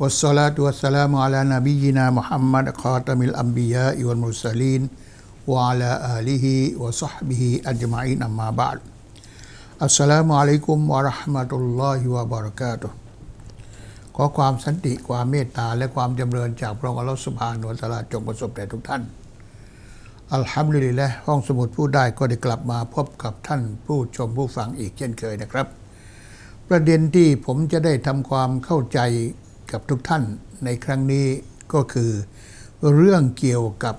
والصلاة والسلام على نبينا محمد خاتم الأنبياء والمرسلين وعلى آله وصحبه أجمعين أما بعد السلام عليكم ورحمة الله وبركاته ขอความสันติความเมตตาและความจำเริญจากพระองค์อัลลอฮฺสุบฮานุวะตะอาลาจงประสบแด่ทุกท่าน อัลฮัมดุลิลละห้องสมุดผู้ได้ก็ได้กลับมาพบกับท่านผู้ชมผู้ฟังอีกเช่นเคยนะครับ ประเด็นที่ผมจะได้ทำความเข้าใจ กับทุกท่านในครั้งนี้ก็คือ เรื่องเกี่ยวกับ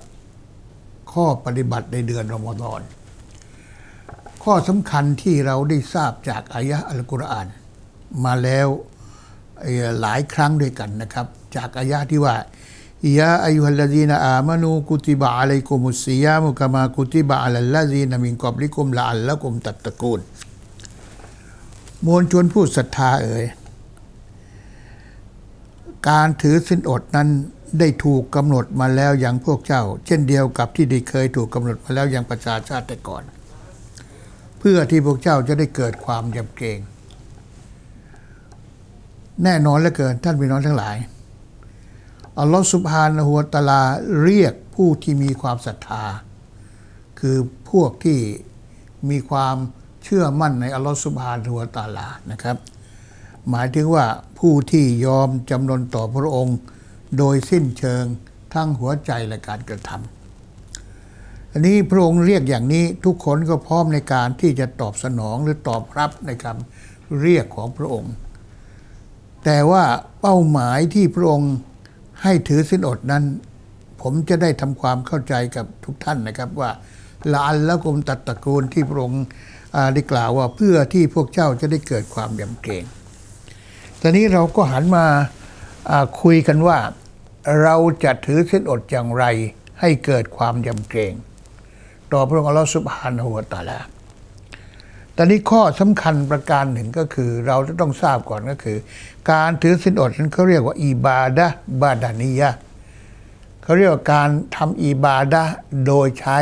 ข้อปฏิบัติในเดือนรอมฎอน ข้อสำคัญที่เราได้ทราบจากอายะห์อัลกุรอาน มาแล้วหลายครั้งด้วยกันนะครับ จากอายะห์ที่ว่ายาอายุฮัลลดีนอามานูกุติบะอะลัยกุมุสซิยามุกามากุติบะอะลัลลาีนมินกอบลิกุมละอัลละกุมตัตตะกูล มวลชนผู้ศรัทธาเอ่ย การถือสินอดนั้นได้ถูกกำหนดมาแล้วอย่างพวกเจ้า เช่นเดียวกับที่ได้เคยถูกกำหนดมาแล้วอย่างประชาชาติแต่ก่อน เพื่อที่พวกเจ้าจะได้เกิดความยำเกรงแน่นอนเหลือเกินท่านพี่น้องทั้งหลายอัลลอฮฺสุบฮานะฮูวตาลาเรียกผู้ที่มีความศรัทธา คือพวกที่มีความเชื่อมั่นในอัลลอฮฺสุบฮานะฮูวตาลานะครับ หมายถึงว่าผู้ที่ยอมจำนนต่อพระองค์ โดยสิ้นเชิงทั้งหัวใจและการกระทำอันนี้พระองค์เรียกอย่างนี้ทุกคนก็พร้อมในการที่จะตอบสนองหรือตอบรับในคำเรียกของพระองค์ แต่ว่าเป้าหมายที่พระองค์ให้ถือสินอดนั้น ผมจะได้ทำความเข้าใจกับทุกท่านนะครับว่าละอัละกุมตัดตระกูลที่พระองค์ได้กล่าวว่าเพื่อที่พวกเจ้าจะได้เกิดความยำเกรง ตอนนี้เราก็หันมาคุยกันว่าเราจะถือเส้นอดอย่างไร ให้เกิดความยำเกรง ต่อพระองค์อัลลอฮฺสุบฮานะฮูวะตาลาตอนนี้ข้อสำคัญประการหนึ่งก็คือ เราจะต้องทราบก่อนก็คือ การถือสินอดนั้นเขาเรียกว่าอิบาดะบาดานียะเขาเรียกว่าการทำอิบาดะโดยใช้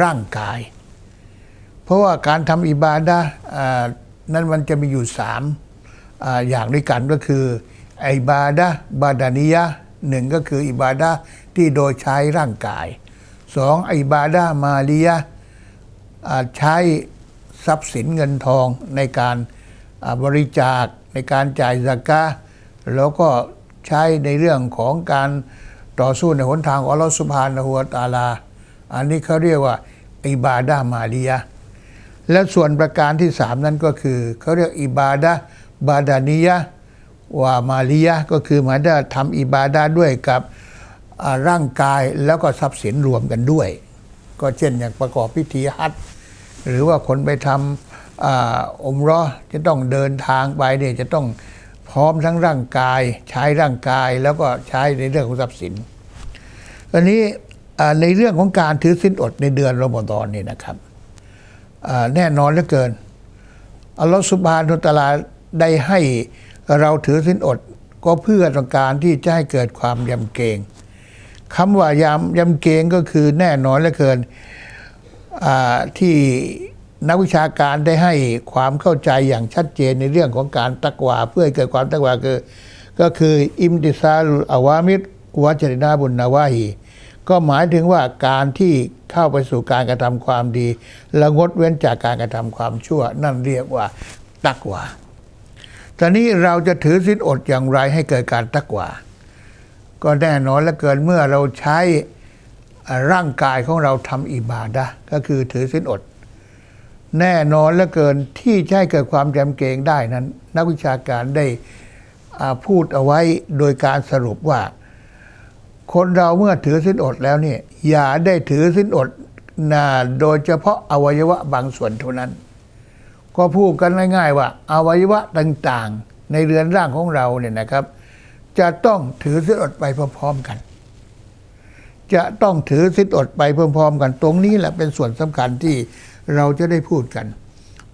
ร่างกาย เพราะว่าการทำอิบาดะห์อ่านั้นมันจะมีอยู่สาม อย่างด้วยกันก็คืออิบาดะบาดานียะหนึ่งก็คืออิบาดะที่โดยใช้ร่างกายสองอิบาดะมาลียะใช้ทรัพย์สินเงินทองในการบริจาคในการจ่ายสกาแล้วก็ใช้ในเรื่องของการต่อสู้ในหนทางอัลลอฮฺสุบฮานะฮูวตาลา อันนี้เขาเรียกว่าอิบาดะมาลียะและส่วนประการที่สามนั้นก็คือเขาเรียกอิบาดะ บาดานียะวามาลียะก็คือหมายถึงทำอิบาดะห์ด้วยกับร่างกายแล้วก็ทรัพย์สินรวมกันด้วย ก็เช่นอย่างประกอบพิธีฮัจญ์หรือว่าคนไปทำออมรอจะต้องเดินทางไปเนี่ยจะต้องพร้อมทั้งร่างกายใช้ร่างกายแล้วก็ใช้ในเรื่องของทรัพย์สินอันนี้ในเรื่องของการถือสินอดในเดือนรอมฎอนนี่นะครับแน่นอนเหลือเกินอัลลอฮฺสุบฮานุตะอาลา ได้ให้เราถือสินอดก็เพื่อต้องการที่จะให้เกิดความยำเกรงคำว่ายำยำเกรงก็คือแน่นอนเหลือเกินที่นักวิชาการได้ให้ความเข้าใจอย่างชัดเจนในเรื่องของการตักวา เพื่อให้เกิดความตักวาคือ ก็คืออิมติซาลอวามิดวัจรินาบุญนาวาฮีก็หมายถึงว่าการที่เข้าไปสู่การกระทำความดี และงดเว้นจากการกระทำความชั่ว นั่นเรียกว่าตักวา ตอนนี้เราจะถือสินอดอย่างไรให้เกิดการตักวาก็แน่นอนเหลือเกินเมื่อเราใช้ร่างกายของเราทำอิบาดะก็คือถือสินอด แน่นอนเหลือเกินที่จะให้เกิดความจำเกรงได้นั้น นักวิชาการได้พูดเอาไว้โดยการสรุปว่า คนเราเมื่อถือสินอดแล้วเนี่ยอย่าได้ถือสินอดนะโดยเฉพาะอวัยวะบางส่วนเท่านั้น ก็พูดกันง่ายๆว่าอวัยวะต่างๆ ในเรือนร่างของเราเนี่ยนะครับ จะต้องถือศีลอดไปพร้อมๆกัน จะต้องถือศีลอดไปพร้อม ๆ กัน ตรงนี้แหละเป็นส่วนสำคัญที่เราจะได้พูดกัน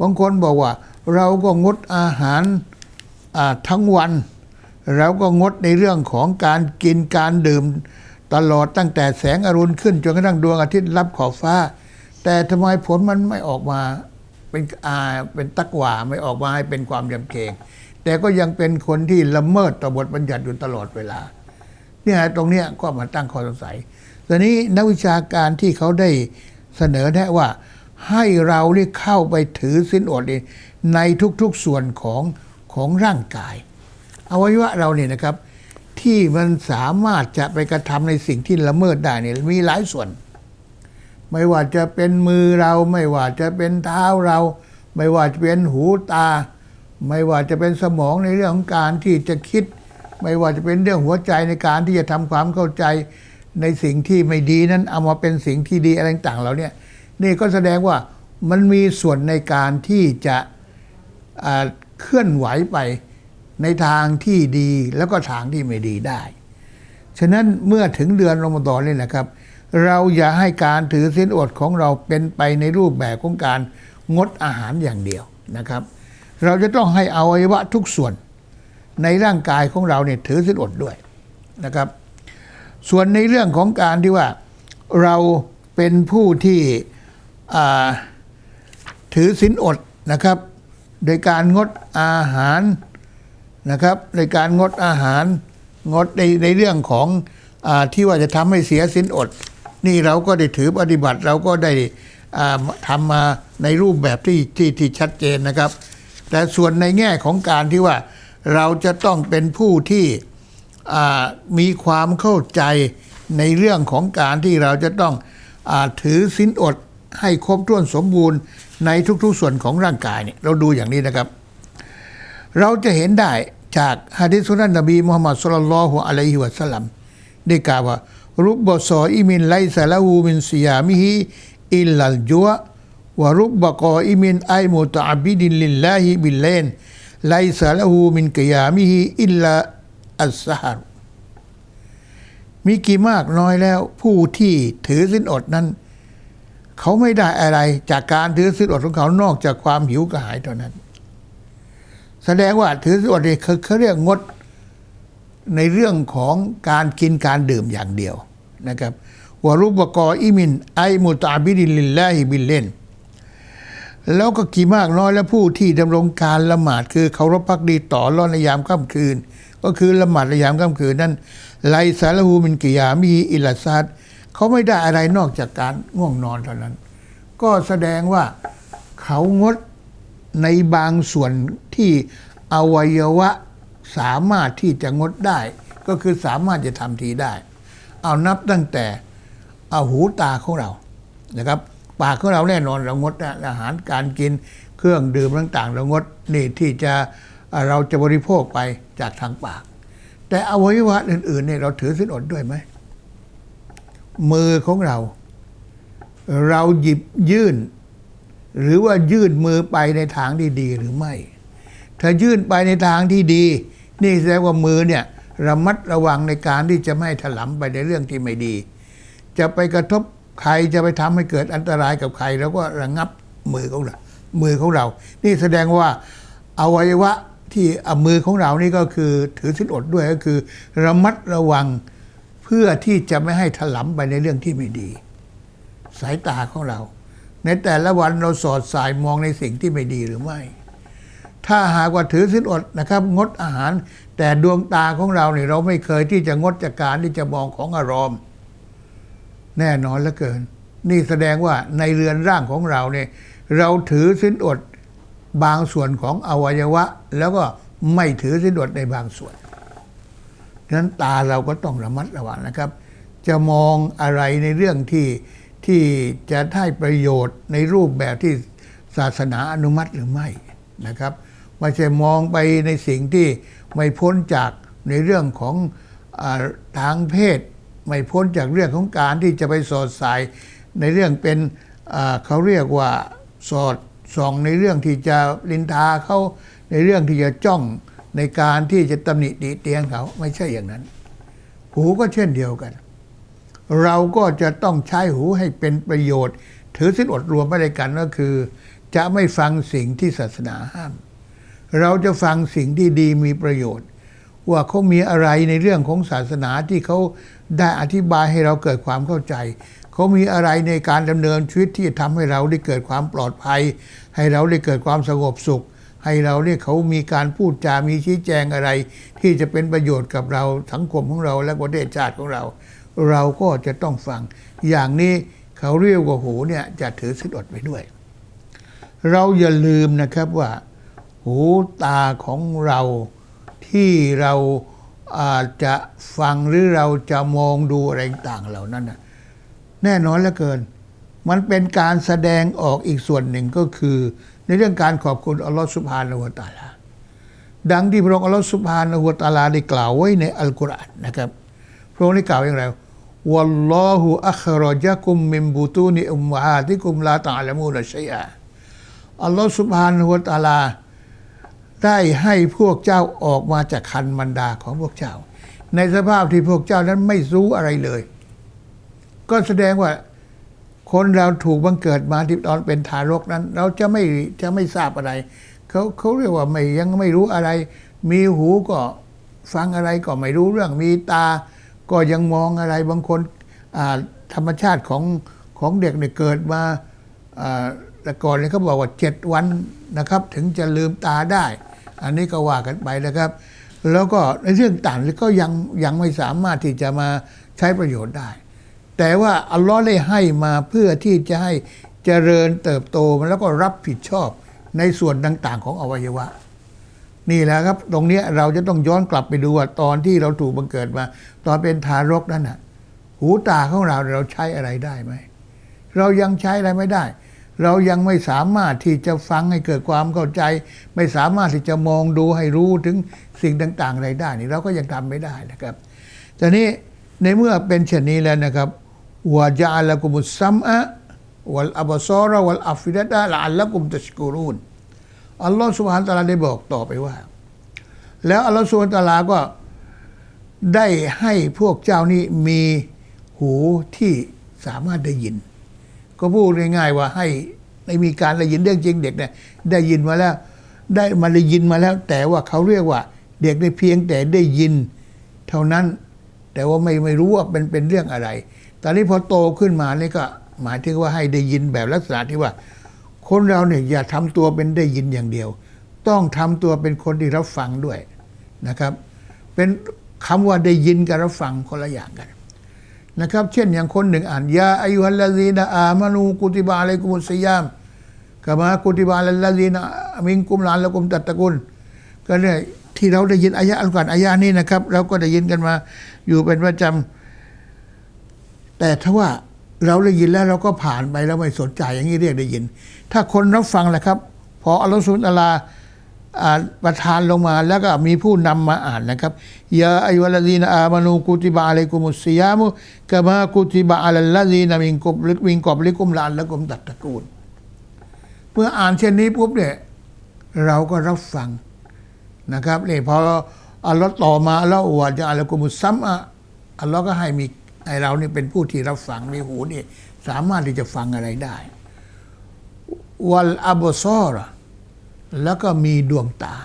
บางคนบอกว่า เราก็งดอาหารทั้งวันเราก็งดในเรื่องของการกินการดื่มตลอดตั้งแต่แสงอรุณขึ้นจนกระทั่งดวงอาทิตย์รับขอบฟ้า แต่ทำไมผลมันไม่ออกมา เป็นอาเป็นตักว่าไม่ออกมาให้เป็นความยำเกรงแต่ก็ยังเป็นคนที่ละเมิดต่อบทบัญญัติอยู่ตลอดเวลาเนี่ยตรงเนี้ยก็มาตั้งข้อสงสัยตอนนี้นักวิชาการที่เขาได้เสนอแนะว่า ให้เรานี่เข้าไปถือสินอดนี่ในทุกๆส่วนของของร่างกายอวัยวะเราเนี่ยนะครับ ที่มันสามารถจะไปกระทำในสิ่งที่ละเมิดได้เนี่ยมีหลายส่วน ไม่ว่าจะเป็นมือเรา ไม่ว่าจะเป็นเท้าเรา ไม่ว่าจะเป็นหูตา ไม่ว่าจะเป็นสมองในเรื่องของการที่จะคิด ไม่ว่าจะเป็นเรื่องหัวใจในการที่จะทำความเข้าใจในสิ่งที่ไม่ดีนั้นเอามาเป็นสิ่งที่ดีอะไรต่างๆเราเนี่ยนี่ก็แสดงว่ามันมีส่วนในการที่จะเคลื่อนไหวไปในทางที่ดีแล้วก็ทางที่ไม่ดีได้ ฉะนั้นเมื่อถึงเดือนรอมฎอนนี่นะครับ เราอย่าให้การถือศีลอดของเราเป็นไปในรูปแบบของการงดอาหารอย่างเดียวนะครับ เราจะต้องให้อวัยวะทุกส่วนในร่างกายของเราเนี่ยถือศีลอดด้วยนะครับ ส่วนในเรื่องของการที่ว่าเราเป็นผู้ที่ถือศีลอดนะครับ โดยการงดอาหารนะครับในการงดอาหารงดในในเรื่องของอที่ว่าจะทำให้เสียสินอด นี่เราก็ได้ถือปฏิบัติเราก็ได้ทำมาในรูปแบบที่ที่ที่ชัดเจนนะครับ แต่ส่วนในแง่ของการที่ว่าเราจะต้องเป็นผู้ที่มีความเข้าใจในเรื่องของการที่เราจะต้องอถือสินอดให้ครบถ้วนสมบูรณ์ในทุกๆส่วนของร่างกายเนี่ยเราดูอย่างนี้นะครับ เราจะเห็นได้จากฮะดิษสุนันนบีมุฮัมมัดสุลลัลฮุอะลัยฮิวะสัลลัมได้กล่าวว่า รุบบซออิมินไลซะละหูมินซิยามิฮิอิลลัลจัววะรุบบกออิมินไอมุตะบิดินลิลลาฮิบิลเลนไลซะละหูมินกิยามิฮิอิลลาอัสซะฮรมีกี่มากน้อยแล้ว ผู้ที่ถือสินอดนั้น เขาไม่ได้อะไรจากการถือสินอดของเขานอกจากความหิวกระหายเท่านั้น แสดงว่าถือสินอดเนี่คือเขาเรียกงดในเรื่องของการกินการดื่มอย่างเดียว นะครับวารุบกออิมิน ไอมุตาบิดิลิลลาฮิบิลเลนแล้วก็กี่มากน้อยและผู้ที่ดำรงการละหมาดคือเคารพพักดีต่อรอดในยามค่ำคืน ก็คือละหมาดในยามค่ำคืนนั้นไลซาลาหูมินกิยามีอิลาซัดเขาไม่ได้อะไรนอกจากการง่วงนอนเท่านั้น ก็แสดงว่าเขางดในบางส่วนที่อวัยวะสามารถที่จะงดได้ ก็คือสามารถจะทำทีได้ เอานับตั้งแต่เอาหูตาของเรานะครับปากของเราแน่นอนเรางดอาหารการกินเครื่องดื่มต่างๆ เรางดนี่ที่จะเอ่อเราจะบริโภคไปจากทางปาก แต่อวัยวะอื่นๆเนี่ยเราถือสินอดด้วยไหมมือของเรา เราหยิบยื่น หรือว่ายื่นมือไปในทางที่ดีหรือไม่ ถ้ายื่นไปในทางที่ดี นี่แสดงว่ามือเนี่ย ระมัดระวังในการที่จะไม่ถลำไปในเรื่องที่ไม่ดี จะไปกระทบใครจะไปทำให้เกิดอันตรายกับใคร แล้วก็ระงับมือของเรามือของเรา นี่แสดงว่าอวัยวะที่อามือของเรานี่ก็คือถือสินอดด้วยก็คือ ระมัดระวังเพื่อที่จะไม่ให้ถลำไปในเรื่องที่ไม่ดี สายตาของเรา ในแต่ละวันเราสอดสายมองในสิ่งที่ไม่ดีหรือไม่ ถ้าหากว่าถือสินอดนะครับ งดอาหาร แต่ดวงตาของเราเนี่ยเราไม่เคยที่จะงดจากการที่จะมองของอารมณ์แน่นอนเหลือเกิน นี่แสดงว่าในเรือนร่างของเราเนี่ยเราถือสินอดบางส่วนของอวัยวะ แล้วก็ไม่ถือสินอดในบางส่วนฉะนั้นตาเราก็ต้องระมัดระวังนะครับ จะมองอะไรในเรื่องที่ที่จะได้ประโยชน์ในรูปแบบที่ศาสนาอนุมัติหรือไม่นะครับไม่ใช่มองไปในสิ่งที่ ไม่พ้นจากในเรื่องของอทางเพศ ไม่พ้นจากเรื่องของการที่จะไปสอดสายในเรื่องเป็นเขาเรียกว่าสอดส่องในเรื่องที่จะลินทาเขาในเรื่องที่จะจ้องในการที่จะตำหนิติเตียงเขาไม่ใช่อย่างนั้น หูก็เช่นเดียวกัน เราก็จะต้องใช้หูให้เป็นประโยชน์ ถือสินอดรวมไม่ได้กันก็คือ จะไม่ฟังสิ่งที่ศาสนาห้าม เราจะฟังสิ่งที่ดีมีประโยชน์ ว่าเขามีอะไรในเรื่องของศาสนาที่เขาได้อธิบายให้เราเกิดความเข้าใจ เขามีอะไรในการดำเนินชีวิตที่ทำให้เราได้เกิดความปลอดภัย ให้เราได้เกิดความสงบสุข ให้เราเนี่ยเขามีการพูดจามีชี้แจงอะไร ที่จะเป็นประโยชน์กับเราสังคมของเราและประเทศชาติของเรา เราก็จะต้องฟัง อย่างนี้เขาเรียกว่าหูเนี่ยจะถือสิทธิ์อดไปด้วย เราอย่าลืมนะครับว่า หูตาของเราที่เราอาจจะฟังหรือเราจะมองดูอะไรต่างเหล่านั้นนะแน่นอนเหลือเกิน มันเป็นการแสดงออกอีกส่วนหนึ่งก็คือ ในเรื่องการขอบคุณอัลลอฮฺสุบฮานะฮูวตาลาดังที่พระองค์อัลลอฮฺสุบฮานะฮูวตาลาได้กล่าวไว้ในอัลกุรอานนะครับพระองค์ได้กล่าวอย่างไรวัลลอฮุอัครจักุมมิมบุตูนิอุมมะฮาติกุมลาตาลามูนชัยอะอัลลอฮฺสุบฮานะฮูวตาลา ได้ให้พวกเจ้าออกมาจากคันมันดาของพวกเจ้า ในสภาพที่พวกเจ้านั้นไม่รู้อะไรเลย ก็แสดงว่าคนเราถูกบังเกิดมาที่ตอนเป็นทารกนั้น เราจะไม่จะไม่ทราบอะไรเขาเขาเรียกว่าไม่ยังไม่รู้อะไร มีหูก็ฟังอะไรก็ไม่รู้เรื่องมีตา ก็ยังมองอะไรบางคนธรรมชาติของของเด็กเนี่ยเกิดมาแต่ก่อนเนี่ยเขาบอกว่าเจ็ดวันนะครับ ถึงจะลืมตาได้ อันนี้ก็ว่ากันไปนะครับ แล้วก็ในเรื่องต่างก็ยังยังไม่สามารถที่จะมาใช้ประโยชน์ได้ แต่ว่าอัลลอฮ์ได้ให้มาเพื่อที่จะให้เจริญเติบโตแล้วก็รับผิดชอบในส่วนต่างๆ ของอวัยวะ นี่แหละครับ ตรงนี้เราจะต้องย้อนกลับไปดูว่าตอนที่เราถูกบังเกิดมา ตอนเป็นทารกนั่นน่ะหูตาของเราเราใช้อะไรได้ไหมเรายังใช้อะไรไม่ได้ เรายังไม่สามารถที่จะฟังให้เกิดความเข้าใจ ไม่สามารถที่จะมองดูให้รู้ถึงสิ่งต่างๆอะไรได้นี่เราก็ยังทำไม่ได้นะครับแต่นี้ในเมื่อเป็นเช่นนี้แล้วนะครับวะจาละกุมุสัมอะวัลอับซอระวัลอัฟิดะตะละอัลละกุมตัชกูรูนอัลลอฮฺสุบฮานตะลาได้บอกต่อไปว่า แล้วอัลลอฮฺสุบฮานตะลาก็ได้ให้พวกเจ้านี้มีหูที่สามารถได้ยิน ก็พูดง่ายๆว่าให้ได้มีการได้ยินเรื่องจริงเด็กเนี่ยได้ยินมาแล้ว ได้มาได้ยินมาแล้ว แต่ว่าเขาเรียกว่า เด็กได้เพียงแต่ได้ยิน เท่านั้น แต่ว่าไม่ไม่รู้ว่าเป็นเป็นเรื่องอะไร ตอนนี้พอโตขึ้นมานี่ก็หมายถึงว่าให้ได้ยินแบบลักษณะที่ว่า คนเราเนี่ยอย่าทำตัวเป็นได้ยินอย่างเดียว ต้องทำตัวเป็นคนที่รับฟังด้วยนะครับ เป็นคำว่าได้ยินกับรับฟังคนละอย่างกัน นะครับ เช่นอย่างคนหนึ่งอ่านยาอายุฮัลลาซีนะอามานูกุติบาอะลัยกุมุสยามกามากุติบาอัลลาซีนะมิงกุมลานละกุมตัตตะกุลก็เนี่ยที่เราได้ยินอายะอัลกุรอานอายะนี้นะครับ เราก็ได้ยินกันมาอยู่เป็นประจำแต่ถ้าว่าเราได้ยินแล้วเราก็ผ่านไปแล้วไม่สนใจอย่างนี้เรียกได้ยิน ถ้าคนรับฟังแหละครับ พออัลลอฮฺสุลตาลา ประทานลงมาแล้วก็มีผู้นำมาอ่านนะครับยาอายุลลีนอามานูกุติบะอะลัยกุมุสยามุกะมากุติบะอะลัลลซีนมิงกบลิกมิงกอบลิกุมลานและกุมตัดตะกูลเมื่ออ่านเช่นนี้ปุ๊บเนี่ยเราก็รับฟังนะครับนี่พออัลลอฮ์ต่อมาแล้ววะจะอัลกุมุซัมอะอัลลอฮ์ก็ให้มีให้เรานี่เป็นผู้ที่รับฟังมีหูนี่สามารถที่จะฟังอะไรได้วัลอับซอร แล้วก็มีดวงตา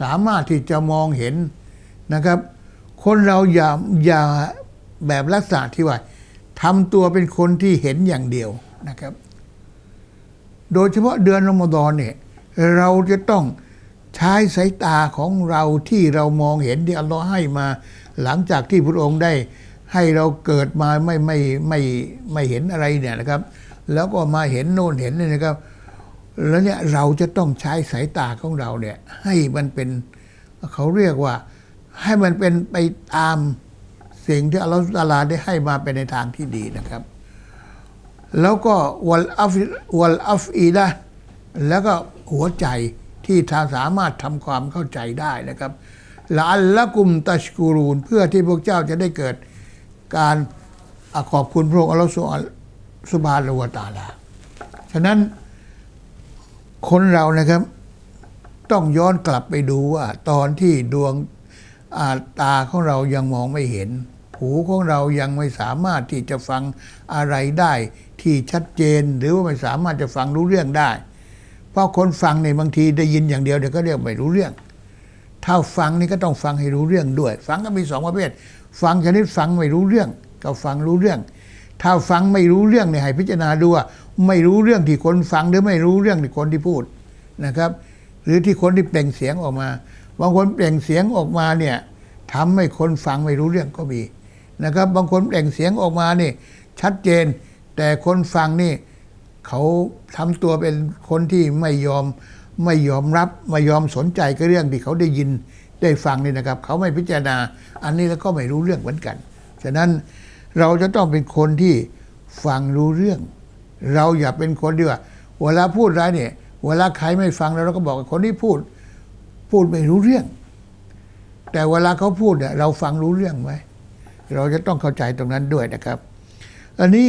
สามารถที่จะมองเห็นนะครับ คนเราอย่าอย่าแบบลักษณะที่ว่าทำตัวเป็นคนที่เห็นอย่างเดียวนะครับ โดยเฉพาะเดือนรอมฎอนเนี่ยเราจะต้องใช้สายตาของเราที่เรามองเห็นที่อัลลอฮ์ให้มา หลังจากที่พระองค์ได้ให้เราเกิดมาไม่ไม่ไม่ไม่เห็นอะไรเนี่ยนะครับ แล้วก็มาเห็นโน่นเห็นนี่นะครับ แล้วเนี่ยเราจะต้องใช้สายตาของเราเนี่ยให้มันเป็นเขาเรียกว่าให้มันเป็นไปตามสิ่งที่อัลลอฮฺตาลาได้ให้มาเป็นในทางที่ดีนะครับ แล้วก็วัลอัฟวัลอัฟอีดะแล้วก็หัวใจที่ทาสามารถทำความเข้าใจได้นะครับละอัลละกุมตัชกูรูนเพื่อที่พวกเจ้าจะได้เกิดการอขอบคุณพระองค์อัลลอฮฺสุบานละวตาลาฉะนั้น คนเรานะครับ ต้องย้อนกลับไปดูว่า ตอนที่ดวงาตาของเรายังมองไม่เห็น หูของเรายังไม่สามารถที่จะฟังอะไรได้ ที่ชัดเจนหรือว่าไม่สามารถจะฟังรู้เรื่องได้ เพราะคนฟังในบางทีได้ยินอย่างเดียวเดี๋ยวก็เรียกไม่รู้เรื่อง ถ้าฟังนี่ก็ต้องฟังให้รู้เรื่องด้วย ฟังก็มีสองประเภท ฟังชนิดฟังไม่รู้เรื่องกับฟังรู้เรื่อง ถ้าฟังไม่รู้เรื่องเนี่ยให้พิจารณาดูว่าไม่รู้เรื่องที่คนฟังหรือไม่รู้เรื่องที่คนที่พูดนะครับ หรือที่คนที่เปล่งเสียงออกมาบางคนเปล่งเสียงออกมาเนี่ยทำให้คนฟังไม่รู้เรื่องก็มีนะครับ บางคนเปล่งเสียงออกมานี่ ชัดเจน แต่คนฟังนี่เขาทำตัวเป็นคนที่ไม่ยอมไม่ยอมรับไม่ยอมสนใจกับเรื่องที่เขาได้ยินได้ฟังนี่นะครับ เขาไม่พิจารณา อันนี้แล้วก็ไม่รู้เรื่องเหมือนกัน ฉะนั้น เราจะต้องเป็นคนที่ฟังรู้เรื่อง เราอย่าเป็นคนที่ว่าเวลาพูดอะไรเนี่ยเวลาใครไม่ฟังแล้วเราก็บอกคนที่พูด พูดไม่รู้เรื่อง แต่เวลาเขาพูดเนี่ยเราฟังรู้เรื่องไหมเราจะต้องเข้าใจตรงนั้นด้วยนะครับ อันนี้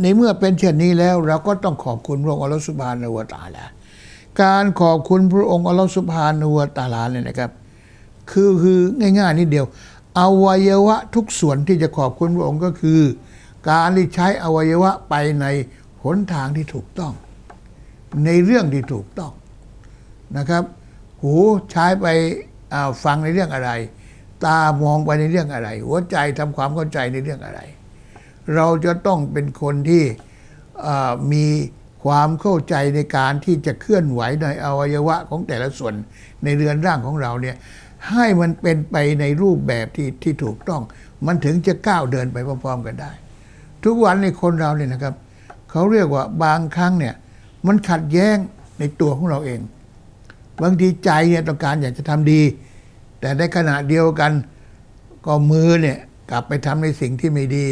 ในเมื่อเป็นเช่นนี้แล้ว เราก็ต้องขอบคุณพระองค์อัลลอฮฺสุบานะฮูวตาลาการขอบคุณพระองค์อัลลอฮฺสุบานะฮูวตาลาเนี่ยนะครับ คือคือง่าย ๆนิดเดียว อวัยวะทุกส่วนที่จะขอบคุณพระองค์ก็คือ การที่ใช้อวัยวะไปในหนทางที่ถูกต้อง ในเรื่องที่ถูกต้องนะครับ หูใช้ไปฟังในเรื่องอะไร ตามองไปในเรื่องอะไร หัวใจทำความเข้าใจในเรื่องอะไร เราจะต้องเป็นคนที่มีความเข้าใจในการที่จะเคลื่อนไหวในอวัยวะของแต่ละส่วนในเรือนร่างของเราเนี่ย ให้มันเป็นไปในรูปแบบที่ที่ถูกต้อง มันถึงจะก้าวเดินไปพร้อมๆกันได้ ทุกวันในคนเราเนี่ยนะครับเขาเรียกว่าบางครั้งเนี่ย มันขัดแย้งในตัวของเราเอง บางทีใจเนี่ยต้องการอยากจะทำดี แต่ในขณะเดียวกันก็มือเนี่ยกลับไปทำในสิ่งที่ไม่ดี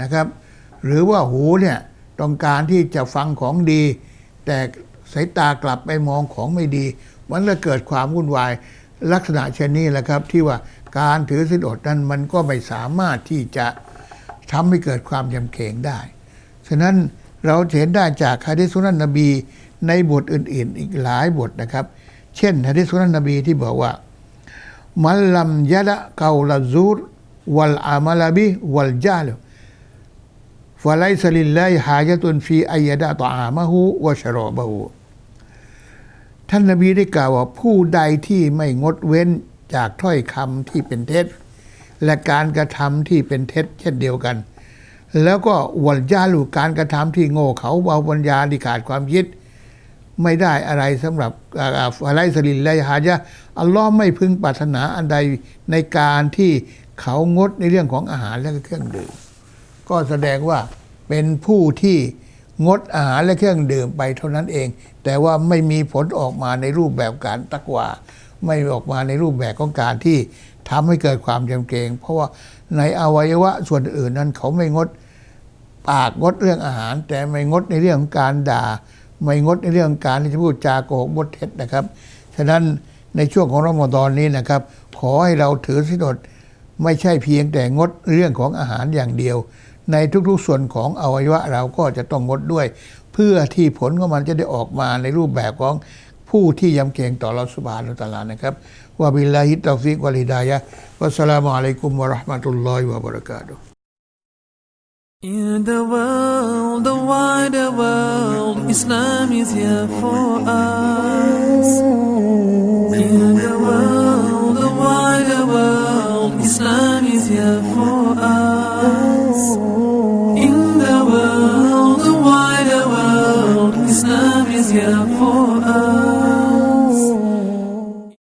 นะครับ หรือว่าหูเนี่ยต้องการที่จะฟังของดี แต่สายตากลับไปมองของไม่ดี มันจะเกิดความวุ่นวาย ลักษณะเช่นนี้แหละครับ ที่ว่าการถือศีลอดนั้นมันก็ไม่สามารถที่จะทำให้เกิดความยำเกรงได้ ฉะนั้นเราเห็นได้จากฮะดิษสุนันนบีในบทอื่น ๆ อีกหลายบทนะครับ เช่นฮะดิษสุนันนบีที่บอกว่า มันลัมยะละเกาลซูรวัลอามาลบิวัลจาลฟะไลซลิลลาฮิฮาจตุนฟีอัยดะตอามะฮูวะชรอบะฮู ท่านนบีได้กล่าวว่าผู้ใดที่ไม่งดเว้นจากถ้อยคำที่เป็นเท็จ และการกระทำที่เป็นเท็จ เช่นเดียวกัน แล้วก็วัลจาลูการกระทำที่โง่เขาเบาปัญญาที่ขาดความคิดไม่ได้อะไรสำหรับอะไรสลินไลฮายะอัลลอฮ์ไม่พึงปรารถนาอันใดในการที่เขางดในเรื่องของอาหารและเครื่องดื่มก็แสดงว่าเป็นผู้ที่ งดอาหารและเครื่องดื่มไปเท่านั้นเอง แต่ว่าไม่มีผลออกมาในรูปแบบการตักวาไม่ออกมาในรูปแบบของการที่ทำให้เกิดความจำเกรงเพราะว่าในอวัยวะส่วนอื่นนั้นเขาไม่งดปากงดเรื่องอาหาร แต่ไม่งดในเรื่องของการด่า ไม่งดในเรื่องการที่จะพูดจาโกหกบทเท็จนะครับ ฉะนั้นในช่วงของรอมฎอนนี้นะครับ ขอให้เราถือสินอดไม่ใช่เพียงแต่งดเรื่องของอาหารอย่างเดียว ในทุกๆส่วนของอวัยวะเราก็จะต้องงดด้วย เพื่อที่ผลของมันจะได้ออกมาในรูปแบบของผู้ที่ยำเกรงต่อเราสุบานอัลตะลานะครับวะบิลลาฮิตอฟิกวะลิดายะวัสสลามุอะลัยกุมวะราะห์มะตุลลอฮิวะบะเราะกาตุ In the world, the wider world, Islam is here for us. In the world, the wider world, Islam is here for us. beautiful.